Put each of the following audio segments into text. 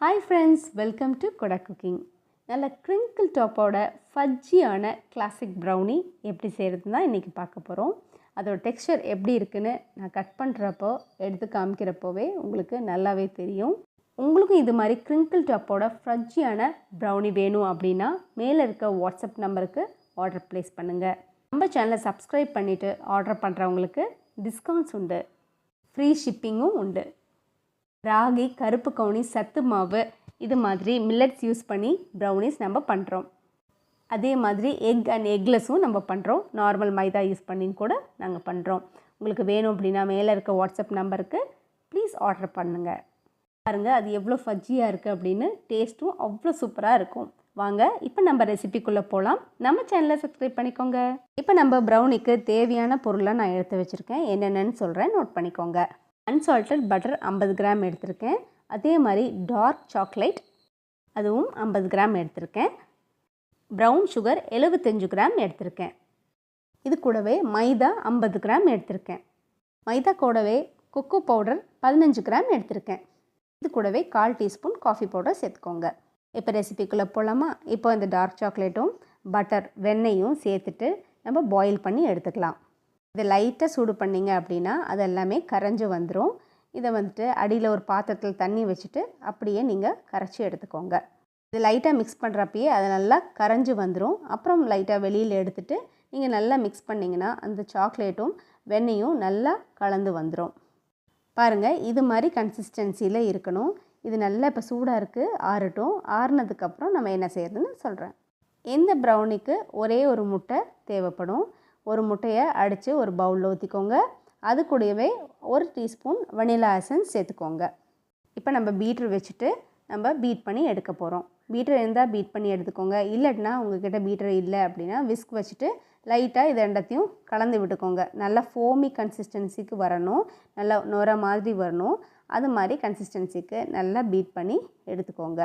Hi friends welcome to கொடா cooking நல்ல crinkle டாப்போட ஃபஜ்ஜியான கிளாசிக் ப்ரௌனி எப்படி செய்கிறது தான் இன்றைக்கி பார்க்க போகிறோம் அதோட டெக்ஸ்சர் எப்படி இருக்குதுன்னு நான் கட் பண்ணுறப்போ எடுத்து காமிக்கிறப்போவே உங்களுக்கு நல்லாவே தெரியும். உங்களுக்கும் இது மாதிரி க்ரிங்கிள் டாப்போட ஃப்ரஜ்ஜியான ப்ரௌனி வேணும் அப்படின்னா மேலே இருக்க வாட்ஸ்அப் நம்பருக்கு ஆர்டர் ப்ளேஸ் பண்ணுங்கள் நம்ம சேனலை சப்ஸ்கிரைப் பண்ணிவிட்டு ஆர்டர் பண்ணுறவங்களுக்கு டிஸ்கவுண்ட்ஸ் உண்டு. ஃப்ரீ ஷிப்பிங்கும் உண்டு. ராகி கருப்பு கவுனி சத்து மாவு இது மாதிரி மில்லட்ஸ் யூஸ் பண்ணி ப்ரௌனிஸ் நம்ம பண்ணுறோம் அதே மாதிரி எக் அண்ட் எக்லெஸ்ஸும் நம்ம பண்ணுறோம் நார்மல் மைதா யூஸ் பண்ணி கூட நாங்கள் பண்ணுறோம் உங்களுக்கு வேணும் அப்படின்னா மேலே இருக்க வாட்ஸ்அப் நம்பருக்கு ப்ளீஸ் ஆர்டர் பண்ணுங்கள் பாருங்கள் அது எவ்வளோ ஃபஜ்ஜியாக இருக்குது அப்படின்னு டேஸ்ட்டும் அவ்வளோ சூப்பராக இருக்கும். வாங்க இப்போ நம்ம ரெசிபிக்குள்ளே போகலாம் நம்ம சேனலை சப்ஸ்கிரைப் பண்ணிக்கோங்க. இப்போ நம்ம ப்ரௌனிக்கு தேவையான பொருளை நான் எடுத்து வச்சுருக்கேன். என்னென்னு சொல்கிறேன் நோட் பண்ணிக்கோங்க. அன்சால்டட் பட்டர் ஐம்பது கிராம் எடுத்திருக்கேன். அதே மாதிரி டார்க் சாக்லேட் அதுவும் ஐம்பது கிராம் எடுத்திருக்கேன். ப்ரௌன் சுகர் எழுபத்தஞ்சு கிராம் எடுத்திருக்கேன். இது கூடவே மைதா ஐம்பது கிராம் எடுத்திருக்கேன். மைதா கூடவே கொக்கோ பவுடர் பதினஞ்சு கிராம் எடுத்திருக்கேன். இது கூடவே கால் டீஸ்பூன் காஃபி பவுடர் சேர்த்துக்கோங்க. இப்போ ரெசிபிக்குள்ளே போகலாமா? இப்போ இந்த டார்க் சாக்லேட்டும் பட்டர் வெண்ணெயும் சேர்த்துட்டு நம்ம பாயில் பண்ணி எடுத்துக்கலாம். இதை லைட்டாக சூடு பண்ணிங்க அப்படின்னா அது எல்லாமே கரைஞ்சி வந்துடும் இதை வந்துட்டு அடியில் ஒரு பாத்திரத்தில் தண்ணி வச்சுட்டு அப்படியே நீங்கள் கரைச்சி எடுத்துக்கோங்க. இது லைட்டாக மிக்ஸ் பண்ணுறப்பயே அது நல்லா கரைஞ்சி வந்துடும் அப்புறம் லைட்டாக வெளியில் எடுத்துகிட்டு நீங்கள் நல்லா மிக்ஸ் பண்ணிங்கன்னா அந்த சாக்லேட்டும் வெண்ணையும் நல்லா கலந்து வந்துடும் பாருங்கள் இது மாதிரி கன்சிஸ்டன்சியில் இருக்கணும். இது நல்லா இப்போ சூடாக இருக்குது ஆறட்டும். ஆறுனதுக்கப்புறம் நம்ம என்ன செய்யறதுன்னு சொல்கிறேன் இந்த ப்ரௌனிக்கு ஒரே ஒரு முட்டை தேவைப்படும். ஒரு முட்டையை அடித்து ஒரு பவுலில் ஊற்றிக்கோங்க அது கூடவே ஒரு டீஸ்பூன் வனிலா எசன்ஸ் சேர்த்துக்கோங்க. இப்போ நம்ம பீட்ரு வச்சுட்டு நம்ம பீட் பண்ணி எடுக்க போகிறோம் பீட்டர் இருந்தால் பீட் பண்ணி எடுத்துக்கோங்க. இல்லைன்னா உங்ககிட்ட பீட்டர் இல்லை அப்படின்னா விஸ்க் வச்சுட்டு லைட்டாக இது ரெண்டத்தையும் கலந்து விட்டுக்கோங்க. நல்லா ஃபோமி கன்சிஸ்டன்சிக்கு வரணும். நல்லா நுர மாதிரி வரணும். அது மாதிரி கன்சிஸ்டன்சிக்கு நல்லா பீட் பண்ணி எடுத்துக்கோங்க.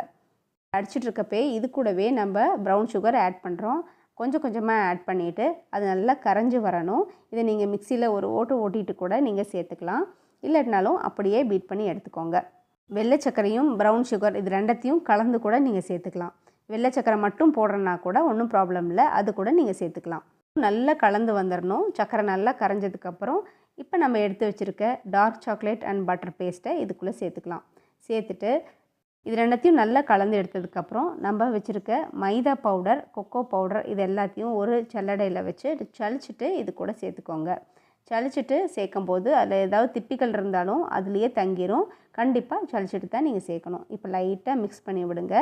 அடிச்சிட்ருக்கப்பே இது கூடவே நம்ம ப்ரௌன் சுகர் ஆட் பண்ணுறோம் கொஞ்சம் கொஞ்சமாக ஆட் பண்ணிவிட்டு அது நல்லா கரைஞ்சி வரணும். இதை நீங்கள் மிக்சியில் ஒரு ஓட்டு ஓட்டிட்டு கூட நீங்கள் சேர்த்துக்கலாம். இல்லைனாலும் அப்படியே பீட் பண்ணி எடுத்துக்கோங்க. வெள்ளை சர்க்கரையும் ப்ரௌன் சுகர் இது ரெண்டத்தையும் கலந்து கூட நீங்கள் சேர்த்துக்கலாம். வெள்ளை சர்க்கரை மட்டும் போடுறனா கூட ஒன்றும் ப்ராப்ளம் இல்லை. அது கூட நீங்கள் சேர்த்துக்கலாம். நல்லா கலந்து வந்துடணும் சர்க்கரை நல்லா கரைஞ்சதுக்கப்புறம் இப்போ நம்ம எடுத்து வச்சுருக்க டார்க் சாக்லேட் அண்ட் பட்டர் பேஸ்ட்டை இதுக்குள்ளே சேர்த்துக்கலாம். சேர்த்துட்டு இது ரெண்டத்தையும் நல்லா கலந்து எடுத்ததுக்கப்புறம் நம்ம வச்சுருக்க மைதா பவுடர் கொக்கோ பவுடர் இது எல்லாத்தையும் ஒரு சல்லடையில் வச்சு சளிச்சிட்டு இது கூட சேர்த்துக்கோங்க. சளிச்சிட்டு சேர்க்கும் போது அதில் ஏதாவது திப்பிகள் இருந்தாலும் அதுலேயே தங்கிரும். கண்டிப்பாக சளிச்சிட்டு தான் நீங்கள் சேர்க்கணும். இப்போ லைட்டாக மிக்ஸ் பண்ணி விடுங்க.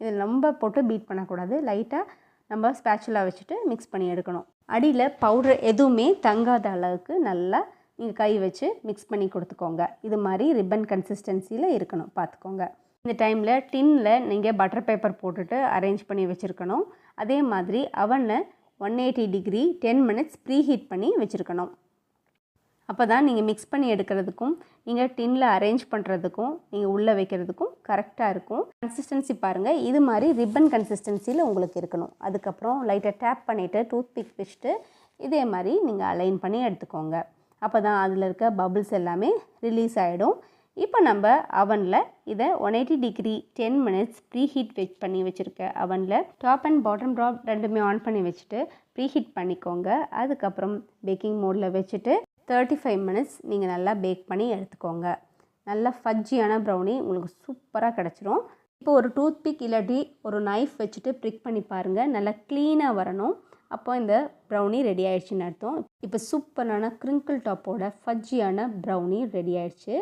இதில் ரொம்ப போட்டு பீட் பண்ணக்கூடாது. லைட்டாக நம்ம ஸ்பேச்சுலாக வச்சுட்டு மிக்ஸ் பண்ணி எடுக்கணும். அடியில் பவுடர் எதுவுமே தங்காத அளவுக்கு நல்லா நீங்கள் கை வச்சு மிக்ஸ் பண்ணி கொடுத்துக்கோங்க. இது மாதிரி ரிப்பன் கன்சிஸ்டன்சியில் இருக்கணும். பார்த்துக்கோங்க. இந்த டைமில் டின்னில் நீங்கள் பட்டர் பேப்பர் போட்டுட்டு அரேஞ்ச் பண்ணி வச்சுருக்கணும். அதே மாதிரி அவனில் one eighty degree ten minutes preheat பண்ணி வச்சுருக்கணும். அப்போ தான் நீங்கள் மிக்ஸ் பண்ணி எடுக்கிறதுக்கும் நீங்கள் டின்னில் அரேஞ்ச் பண்ணுறதுக்கும் நீங்கள் உள்ளே வைக்கிறதுக்கும் கரெக்டாக இருக்கும். கன்சிஸ்டன்சி பாருங்கள் இது மாதிரி ரிப்பன் கன்சிஸ்டன்சியில் உங்களுக்கு இருக்கணும். அதுக்கப்புறம் லைட்டாக டேப் பண்ணிவிட்டு டூத் பிக் வச்சுட்டு இதே மாதிரி நீங்கள் அலைன் பண்ணி எடுத்துக்கோங்க. அப்போ தான் அதில் இருக்க பபுள்ஸ் எல்லாமே ரிலீஸ் ஆகிடும் இப்போ நம்ம அவனில் இதை one eighty degree ten minutes preheat வெச் பண்ணி வச்சுருக்க அவனில் டாப் அண்ட் பாட்டம் ட்ராப் ரெண்டுமே ஆன் பண்ணி வச்சுட்டு ப்ரீ ஹீட் பண்ணிக்கோங்க. அதுக்கப்புறம் பேக்கிங் மோடில் வச்சுட்டு தேர்ட்டி ஃபைவ் மினிட்ஸ் நீங்கள் நல்லா பேக் பண்ணி எடுத்துக்கோங்க. நல்லா ஃபஜ்ஜியான ப்ரௌனி உங்களுக்கு சூப்பராக கிடச்சிரும். இப்போ ஒரு டூத் பிக் இல்லாட்டி ஒரு நைஃப் வச்சுட்டு ப்ரிக் பண்ணி பாருங்கள் நல்லா க்ளீனாக வரணும். அப்போ இந்த ப்ரௌனி ரெடி ஆயிடுச்சுன்னு அர்த்தம். இப்போ சூப்பரான க்ரிங்கிள் டாப்போட ஃபஜ்ஜியான ப்ரௌனி ரெடி ஆயிடுச்சு.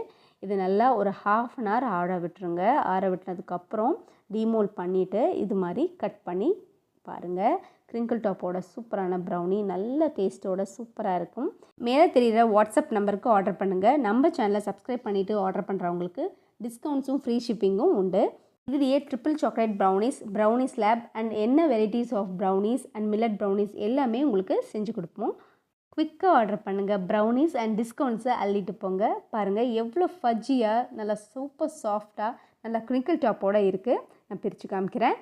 இது நல்லா ஒரு ஹாஃப் அன் ஹவர் ஆற விட்டுருங்க. ஆற விட்டுனதுக்கப்புறம் டிமோல் பண்ணிவிட்டு இது மாதிரி கட் பண்ணி பாருங்கள் க்ரிங்கிள் டாப்போட சூப்பரான ப்ரௌனி நல்ல டேஸ்ட்டோட சூப்பராக இருக்கும். மேலே தெரிகிற வாட்ஸ்அப் நம்பருக்கு ஆர்டர் பண்ணுங்கள் நம்ம சேனலை சப்ஸ்கிரைப் பண்ணிவிட்டு ஆர்டர் பண்ணுறவங்களுக்கு டிஸ்கவுண்ட்ஸும் ஃப்ரீ ஷிப்பிங்கும் உண்டு. இதுலேயே triple chocolate brownies brownies lab and என்ன varieties of brownies and millet brownies எல்லாமே உங்களுக்கு செஞ்சு கொடுப்போம். குவிக்காக ஆர்டர் பண்ணுங்கள் ப்ரௌனிஸ் அண்ட் டிஸ்கவுண்ட்ஸை அள்ளிட்டு போங்க. பாருங்கள் எவ்வளோ ஃபஜ்ஜியாக நல்லா சூப்பர் சாஃப்டாக நல்லா க்ரிங்கிள் டாப்போடு இருக்குது நான் பிரித்து காமிக்கிறேன்.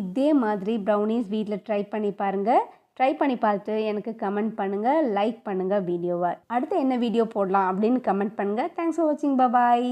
இதே மாதிரி ப்ரௌனிஸ் வீட்டில் ட்ரை பண்ணி பாருங்கள் ட்ரை பண்ணி பார்த்து எனக்கு கமெண்ட் பண்ணுங்கள் லைக் பண்ணுங்கள் வீடியோவை அடுத்து என்ன வீடியோ போடலாம் அப்படின்னு கமெண்ட் பண்ணுங்கள் தேங்க்ஸ் ஃபார் வாட்சிங் பாய்